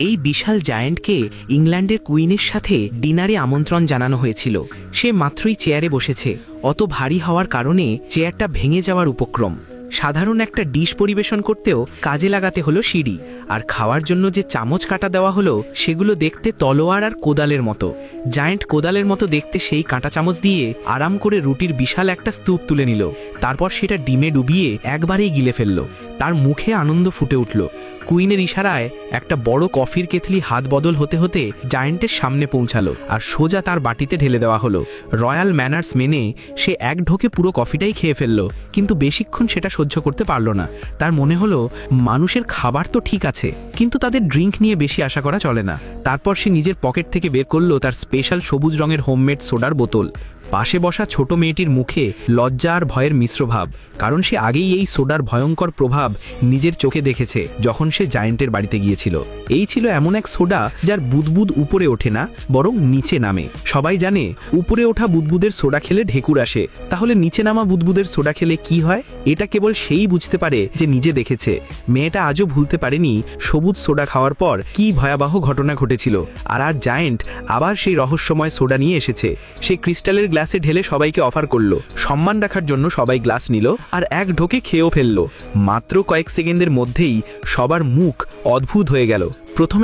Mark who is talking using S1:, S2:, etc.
S1: এই বিশাল জায়ান্টকে ইংল্যান্ডের কুইনের সাথে ডিনারে আমন্ত্রণ জানানো হয়েছিল। সে মাত্রই চেয়ারে বসেছে। অত ভারী হওয়ার কারণে চেয়ারটা ভেঙে যাওয়ার উপক্রম। সাধারণ একটা ডিশ পরিবেশন করতেও কাজে লাগাতে হলো সিঁড়ি। আর খাওয়ার জন্য যে চামচ কাটা দেওয়া হলো, সেগুলো দেখতে তলোয়ার আর কোদালের মতো। জায়ান্ট কোদালের মতো দেখতে সেই কাঁটা চামচ দিয়ে আরাম করে রুটির বিশাল একটা স্তূপ তুলে নিল। তারপর সেটা ডিমে ডুবিয়ে একবারেই গিলে ফেলল। তার মুখে আনন্দ ফুটে উঠল। কুইনের ইশারায় একটা বড় কফির কেতলি হাত বদল হতে হতে জায়েন্টের সামনে পৌঁছালো আর সোজা তার বাটিতে ঢেলে দেওয়া হলো। রয়্যাল ম্যানার্স মেনে সে এক ঢোকে পুরো কফিটাই খেয়ে ফেলল, কিন্তু বেশিক্ষণ সেটা সহ্য করতে পারল না। তার মনে হলো, মানুষের খাবার তো ঠিক আছে। কিন্তু তাদের ড্রিঙ্ক নিয়ে বেশি আশা করা চলে না। তারপর সে নিজের পকেট থেকে বের করল তার স্পেশাল সবুজ রঙের হোমমেড সোডার বোতল। পাশে বসা ছোট মেয়েটির মুখে লজ্জা আর ভয়ের মিশ্র ভাব, কারণ সে আগেই এই সোডার ভয়ঙ্কর প্রভাব নিজের চোখে দেখেছে যখন সে জায়েন্টের বাড়িতে গিয়েছিল। এই ছিল এমন এক সোডা যার বুদবুদ উপরে ওঠে না, বরং নিচে নামে। সবাই জানে, উপরে ওঠা বুদবুদের সোডা খেলে ঢেকুর আসে। তাহলে নিচে নামা বুদবুদের সোডা খেলে কি হয়? এটা কেবল সেই বুঝতে পারে যে নিজে দেখেছে। মেয়েটা আজও ভুলতে পারেনি সবুজ সোডা খাওয়ার পর কি ভয়াবহ ঘটনা ঘটেছিল। আর আর জায়েন্ট আবার সেই রহস্যময় সোডা নিয়ে এসেছে। সে ক্রিস্টালের গ্লাসে ঢেলে সবাইকে অফার করল। সম্মান রাখার জন্য সবাই গ্লাস নিল আর এক ঢোকে খেয়েও ফেলল। মাত্র কয়েক সেকেন্ডের মধ্যেই সবার মুখ অদ্ভুত হয়ে গেল। প্রথমে